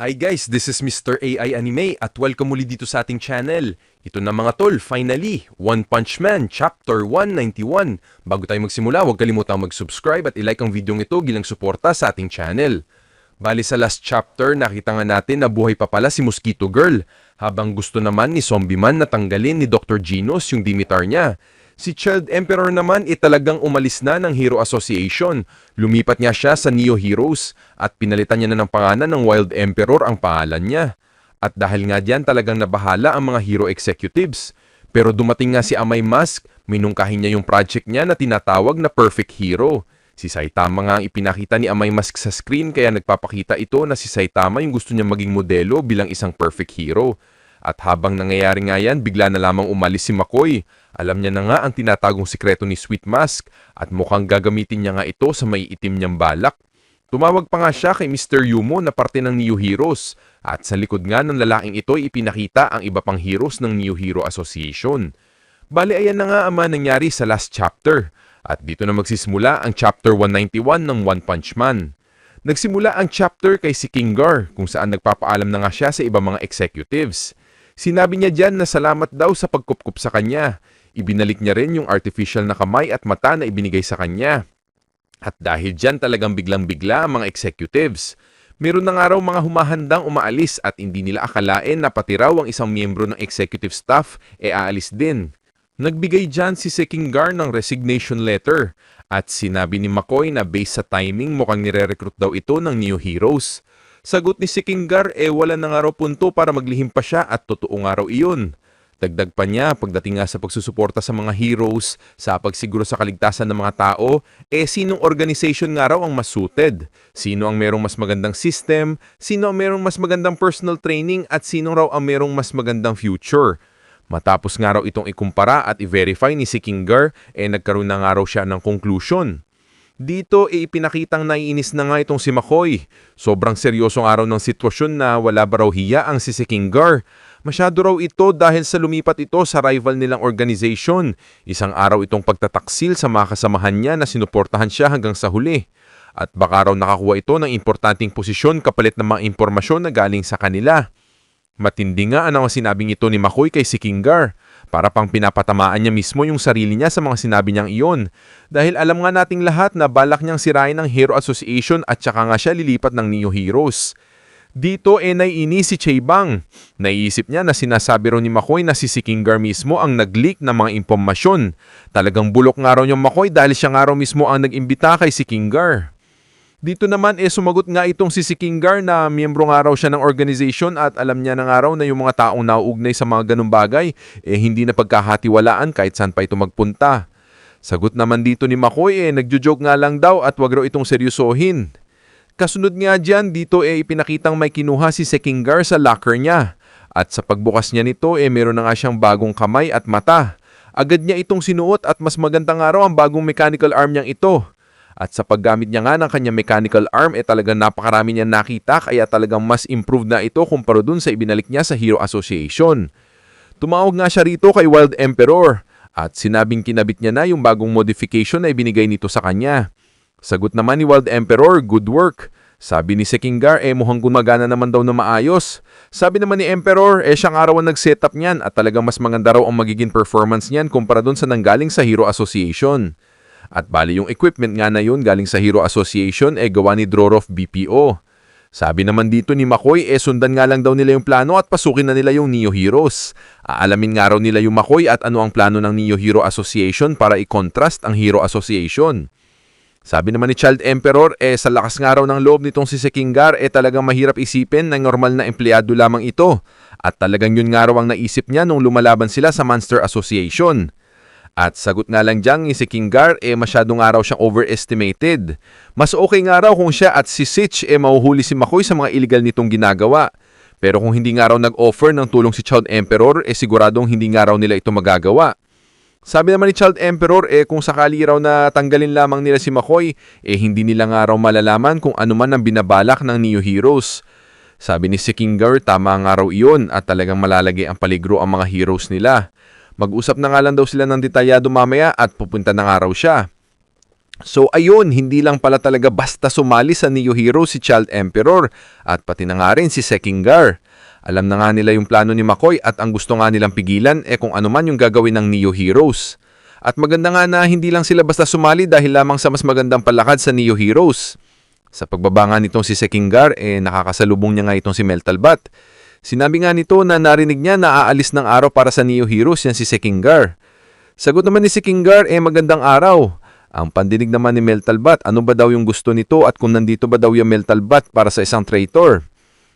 Hi guys, this is Mr. AI Anime at welcome muli dito sa ating channel. Ito na mga tol, finally, One Punch Man Chapter 191. Bago tayo magsimula, huwag kalimutang mag-subscribe at ilike ang video ito bilang suporta sa ating channel. Bali sa last chapter, nakita nga natin na buhay pa pala si Mosquito Girl, habang gusto naman ni Zombie Man na tanggalin ni Dr. Genos yung dimitar niya. Si Child Emperor naman ay talagang umalis na ng Hero Association. Lumipat niya siya sa Neo Heroes at pinalitan niya na ng pangalan ng Wild Emperor ang pangalan niya. At dahil nga diyan talagang nabahala ang mga hero executives. Pero dumating nga si Amay Mask, minungkahin niya yung project niya na tinatawag na Perfect Hero. Si Saitama nga ang ipinakita ni Amay Mask sa screen kaya nagpapakita ito na si Saitama yung gusto niya maging modelo bilang isang perfect hero. At habang nangyayari nga yan, bigla na lamang umalis si McCoy. Alam niya na nga ang tinatagong sikreto ni Sweet Mask at mukhang gagamitin niya nga ito sa may itim niyang balak. Tumawag pa nga siya kay Mr. Yumo na parte ng New Heroes at sa likod nga ng lalaking ito ipinakita ang iba pang heroes ng New Hero Association. Bale ayan na nga ang mga nangyari sa last chapter at dito na magsisimula ang chapter 191 ng One Punch Man. Nagsimula ang chapter kay si Kingar kung saan nagpapaalam na nga siya sa ibang mga executives. Sinabi niya diyan na salamat daw sa pagkupkup sa kanya. Ibinalik niya rin yung artificial na kamay at mata na ibinigay sa kanya. At dahil diyan talagang biglang-bigla ang mga executives. Meron na nga raw mga humahandang umaalis at hindi nila akalain na pati raw ang isang miyembro ng executive staff e aalis din. Nagbigay dyan si Sekingar ng resignation letter at sinabi ni McCoy na based sa timing mukhang nire-recruit daw ito ng new heroes. Sagot ni Sekingar eh wala na nga raw punto para maglihim pa siya at totoo nga raw iyon. Dagdag pa niya pagdating nga sa pagsusuporta sa mga heroes, sa pagsiguro sa kaligtasan ng mga tao, eh sinong organization nga raw ang mas suited? Sino ang merong mas magandang system? Sino ang merong mas magandang personal training? At sino raw ang merong mas magandang future? Matapos nga raw itong ikumpara at i-verify ni si Kingar, eh nagkaroon na nga raw siya ng conclusion. Dito e ipinakitang naiinis na nga itong si McCoy. Sobrang seryosong araw ng sitwasyon na wala ba raw hiya ang si Sekingar. Masyado raw ito dahil sa lumipat ito sa rival nilang organization. Isang araw itong pagtataksil sa mga kasamahan niya na sinuportahan siya hanggang sa huli. At baka raw nakakuha ito ng importanteng posisyon kapalit ng mga impormasyon na galing sa kanila. Matindi nga ang sinabing ito ni McCoy kay si Kingar. Para pang pinapatamaan niya mismo yung sarili niya sa mga sinabi niyang iyon. Dahil alam nga nating lahat na balak niyang sirain ng Hero Association at saka nga siya lilipat ng Neo Heroes. Dito eh naiinis si Chaebang. Naiisip niya na sinasabi raw ni McCoy na si Sikingar mismo ang nag-leak ng mga impormasyon. Talagang bulok nga raw yung McCoy dahil siya nga raw mismo ang nag-imbita kay Sikingar. Dito naman eh sumagot nga itong si Sikingar na miyembro nga raw siya ng organization at alam niya na nga raw na yung mga taong nauugnay sa mga ganung bagay eh hindi na pagkahatiwalaan kahit saan pa ito magpunta. Sagot naman dito ni McCoy eh nagjo-joke nga lang daw at wag raw itong seryosohin. Kasunod nga dyan dito eh ipinakitang may kinuha si Sekingar sa locker niya. At sa pagbukas niya nito eh meron na nga siyang bagong kamay at mata. Agad niya itong sinuot at mas maganda nga raw ang bagong mechanical arm niyang ito. At sa paggamit niya nga ng kanyang mechanical arm, eh talagang napakarami niya nakita kaya talagang mas improved na ito kumpara dun sa ibinalik niya sa Hero Association. Tumawag nga siya rito kay Wild Emperor at sinabing kinabit niya na yung bagong modification na ibinigay nito sa kanya. Sagot naman ni Wild Emperor, good work. Sabi ni Sekingar, eh mukhang gumagana naman daw na maayos. Sabi naman ni Emperor, eh siyang araw ang nag-setup niyan at talagang mas maganda raw ang magiging performance niyan kumpara dun sa nanggaling sa Hero Association. At bali yung equipment nga na yun galing sa Hero Association eh gawa ni Drorov BPO. Sabi naman dito ni McCoy eh sundan nga lang daw nila yung plano at pasukin na nila yung Neo Heroes. Aalamin nga raw nila yung McCoy at ano ang plano ng Neo Hero Association para i-contrast ang Hero Association. Sabi naman ni Child Emperor, eh sa lakas nga raw ng loob nitong si Sekingar, eh talagang mahirap isipin na normal na empleyado lamang ito. At talagang yun nga raw ang naisip niya nung lumalaban sila sa Monster Association. At sagot nga lang dyan si Kingar eh masyadong araw siyang overestimated. Mas okay nga raw kung siya at si Sitch eh mahuhuli si McCoy sa mga illegal nitong ginagawa. Pero kung hindi nga raw nag-offer ng tulong si Child Emperor eh siguradong hindi nga raw nila ito magagawa. Sabi naman ni Child Emperor eh kung sakali raw na tanggalin lamang nila si McCoy eh hindi nila nga raw malalaman kung ano man ang binabalak ng Neo Heroes. Sabi ni Sikinger, tama nga raw iyon at talagang malalagay ang paligro ang mga heroes nila. Mag-usap na nga lang daw sila ng detalyado mamaya at pupunta na nga raw siya. So ayun, hindi lang pala talaga basta sumali sa Neo Hero si Child Emperor at pati na nga rin si Sekingar. Alam na nga nila yung plano ni McCoy at ang gusto nga nilang pigilan eh kung ano man yung gagawin ng Neo Heroes. At maganda nga na hindi lang sila basta sumali dahil lamang sa mas magandang palakad sa Neo Heroes. Sa pagbaba nga nitong si Sekingar, eh nakakasalubong niya nga itong si Meltalbat. Sinabi nga nito na narinig niya na aalis ng araw para sa Neo Heroes yan si Sekingar. Sagot naman ni Sekingar, eh magandang araw. Ang pandinig naman ni Meltalbat, ano ba daw yung gusto nito at kung nandito ba daw yung Meltalbat para sa isang traitor.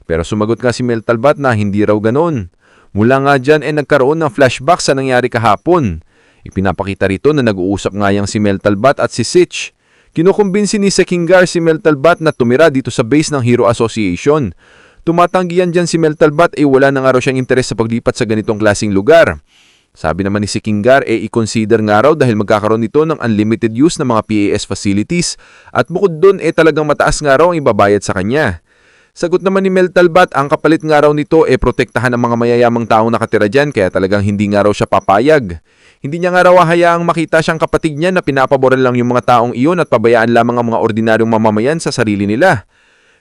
Pero sumagot nga si Meltalbat na hindi raw ganon. Mula nga dyan eh nagkaroon ng flashback sa nangyari kahapon. Ipinapakita rito na nag-uusap nga yang si Meltalbat at si Sitch. Kinukumbinsi ni Sekingar si Meltalbat na tumira dito sa base ng Hero Association. Tumatanggi yan dyan si Meltalbat eh wala na nga raw siyang interes sa paglipat sa ganitong klasing lugar. Sabi naman ni Sekingar eh i-consider nga raw dahil magkakaroon nito ng unlimited use ng mga PAS facilities at bukod doon eh talagang mataas nga raw ang ibabayad sa kanya. Sagot naman ni Mel Talbat, ang kapalit nga raw nito e protektahan ng mga mayayamang taong nakatira dyan kaya talagang hindi nga raw siya papayag. Hindi niya nga raw hayaang makita siyang kapatid niya na pinapaboran lang yung mga taong iyon at pabayaan lamang ang mga ordinaryong mamamayan sa sarili nila.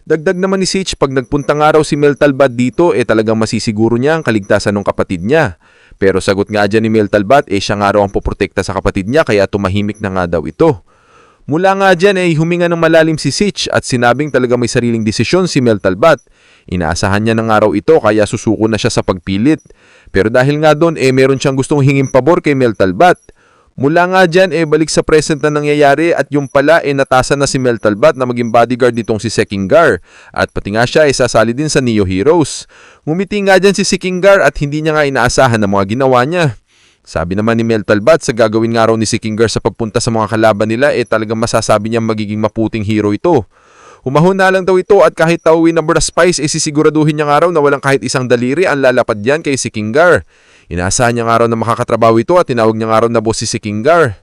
Dagdag naman ni Sitch, pag nagpunta nga raw si Mel Talbat dito, eh talagang masisiguro niya ang kaligtasan ng kapatid niya. Pero sagot nga dyan ni Mel Talbat, eh siya nga raw ang poprotekta sa kapatid niya kaya tumahimik na nga daw ito. Mula nga dyan ay huminga ng malalim si Sitch at sinabing talaga may sariling desisyon si Mel Talbat. Inaasahan niya ng araw ito kaya susuko na siya sa pagpilit. Pero dahil nga doon eh meron siyang gustong hinging pabor kay Mel Talbat. Mula nga dyan eh balik sa present na nangyayari at yung pala eh natasan na si Mel Talbat na maging bodyguard nitong si Sekingar at pati nga siya eh sasali din sa Neo Heroes. Ngumiti nga dyan si Sekingar at hindi niya nga inaasahan ng mga ginawa niya. Sabi naman ni Mel Talbat sa gagawin nga raw ni Sekingar sa pagpunta sa mga kalaban nila eh talagang masasabi niya magiging maputing hero ito. Umahon na lang daw ito at kahit tawin na brass spice eh sisiguraduhin niya nga raw na walang kahit isang daliri ang lalapad diyan kay Sekingar. Inaasahan niya nga raw na makakatrabaho ito at tinawag niya nga raw na boss si Sekingar.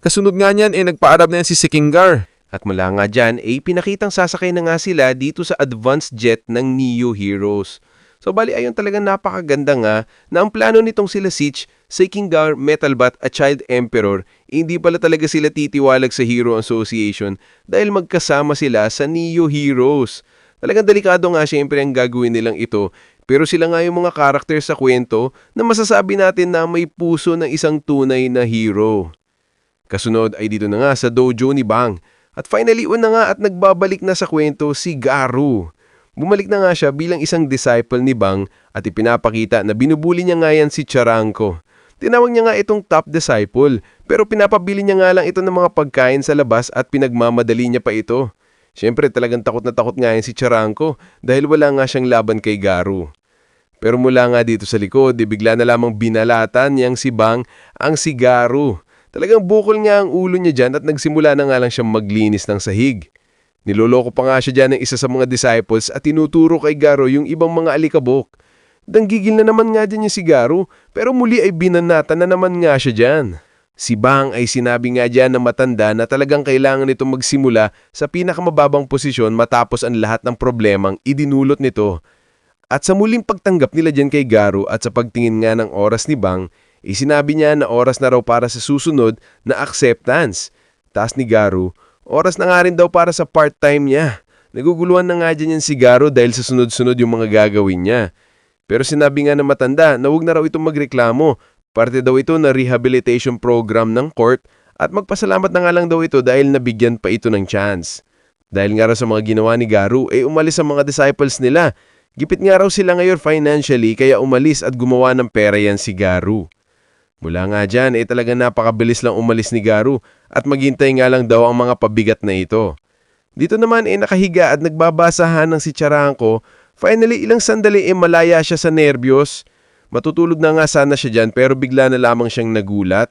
Kasunod nga niyan eh nagpaarap na yan si Sekingar. At mula nga dyan, eh pinakitang sasakay na nga sila dito sa advanced jet ng Neo Heroes. So bali ayun talagang napakaganda nga na ang plano nitong sila Sitch, Sekingar, Metalbat at Child Emperor, eh, hindi pala talaga sila titiwalag sa Hero Association dahil magkasama sila sa Neo Heroes. Talagang delikado nga syempre ang gagawin nilang ito pero sila nga yung mga karakter sa kwento na masasabi natin na may puso ng isang tunay na hero. Kasunod ay dito na nga sa dojo ni Bang. At finally, una nga at nagbabalik na sa kwento si Garu. Bumalik na nga siya bilang isang disciple ni Bang at ipinapakita na binubuli niya nga yan si Charanko. Tinawag niya nga itong top disciple pero pinapabili niya nga lang ito ng mga pagkain sa labas at pinagmamadali niya pa ito. Siyempre talagang takot na takot nga yan si Charanko dahil wala nga siyang laban kay Garu. Pero mula nga dito sa likod, di bigla na lamang binalatan niyang si Bang ang si Garu. Talagang bukol nga ang ulo niya dyan at nagsimula na nga lang siyang maglinis ng sahig. Niloloko pa nga siya dyan ng isa sa mga disciples at tinuturo kay Garo yung ibang mga alikabok. Danggigil na naman nga dyan yung si Garo pero muli ay binanatan na naman nga siya dyan. Si Bang ay sinabi nga dyan na matanda na talagang kailangan nito magsimula sa pinakamababang posisyon matapos ang lahat ng problemang idinulot nito. At sa muling pagtanggap nila dyan kay Garo at sa pagtingin nga ng oras ni Bang, isinabi niya na oras na raw para sa susunod na acceptance. Taas ni Garo, Oras na nga rin daw para sa part-time niya. Naguguluhan na nga dyan yung sigaro dahil sa sunod-sunod yung mga gagawin niya. Pero sinabi nga na matanda na huwag na raw itong magreklamo. Parte daw ito na rehabilitation program ng court at magpasalamat na nga lang daw ito dahil nabigyan pa ito ng chance. Dahil nga raw sa mga ginawa ni Garu, eh umalis ang mga disciples nila. Gipit nga raw sila ngayon financially kaya umalis at gumawa ng pera yan si Garu. Mula nga dyan, eh talagang napakabilis lang umalis ni Garu at maghintay nga lang daw ang mga pabigat na ito. Dito naman eh nakahiga at nagbabasahan ng si Charanko. Finally, ilang sandali eh malaya siya sa nerbiyos. Matutulog na nga sana siya dyan pero bigla na lamang siyang nagulat.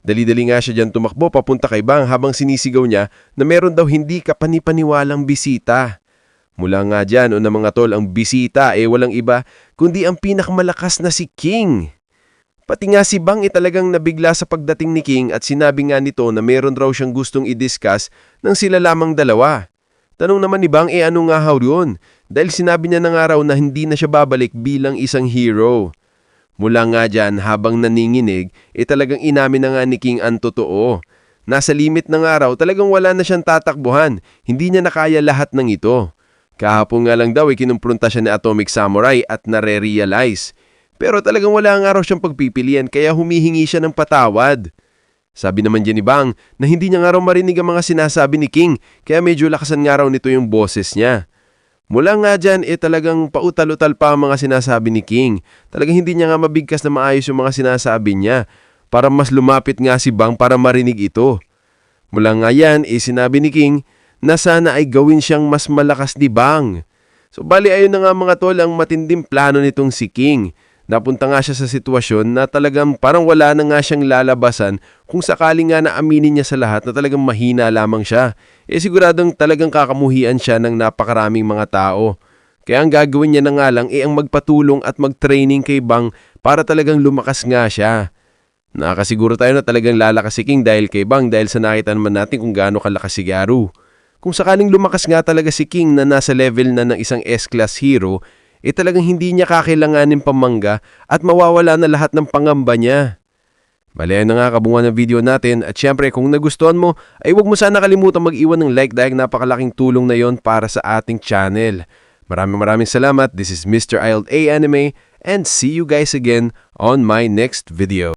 Dali-dali nga siya dyan tumakbo papunta kay Bang habang sinisigaw niya na meron daw hindi kapanipaniwalang bisita. Mula nga dyan o na mga tol ang bisita eh walang iba kundi ang pinakamalakas na si King. Pati nga si Bang ay talagang nabigla sa pagdating ni King at sinabi nga nito na meron raw siyang gustong i-discuss ng sila lamang dalawa. Tanong naman ni Bang e ano nga haw yun? Dahil sinabi niya na nga raw na hindi na siya babalik bilang isang hero. Mula nga dyan habang naninginig, e talagang inamin na nga ni King ang totoo. nasa limit ng araw, talagang wala na siyang tatakbuhan. Hindi niya nakaya lahat ng ito. Kahapon nga lang daw ay kinumpronta siya ni Atomic Samurai at nare-realize. Pero talagang wala nga raw siyang pagpipilian kaya humihingi siya ng patawad. Sabi naman dyan ni Bang na hindi niya nga raw marinig ang mga sinasabi ni King kaya medyo lakasan nga raw nito yung boses niya. Mula nga dyan, eh talagang pautal-utal pa ang mga sinasabi ni King. Talagang hindi niya nga mabigkas na maayos yung mga sinasabi niya para mas lumapit nga si Bang para marinig ito. Mula nga yan, eh sinabi ni King na sana ay gawin siyang mas malakas ni Bang. So bali ayun na nga mga tol ang matinding plano nitong si King. Napunta nga siya sa sitwasyon na talagang parang wala na nga siyang lalabasan kung sakaling nga na aminin niya sa lahat na talagang mahina lamang siya. Eh siguradong talagang kakamuhian siya ng napakaraming mga tao. Kaya ang gagawin niya na nga lang eh ang magpatulong at mag-training kay Bang para talagang lumakas nga siya. Nakakasiguro tayo na talagang lalakas si King dahil kay Bang dahil sa nakita naman natin kung gaano kalakas si Garu. Kung sakaling lumakas nga talaga si King na nasa level na ng isang S-class hero, eh talagang hindi niya kakailanganin pamangga at mawawala na lahat ng pangamba niya. Bale, na nga kabungan ng video natin at syempre kung nagustuhan mo ay huwag mo sana kalimutan mag-iwan ng like dahil napakalaking tulong na yon para sa ating channel. Maraming maraming salamat. This is Mr. ILA Anime and see you guys again on my next video.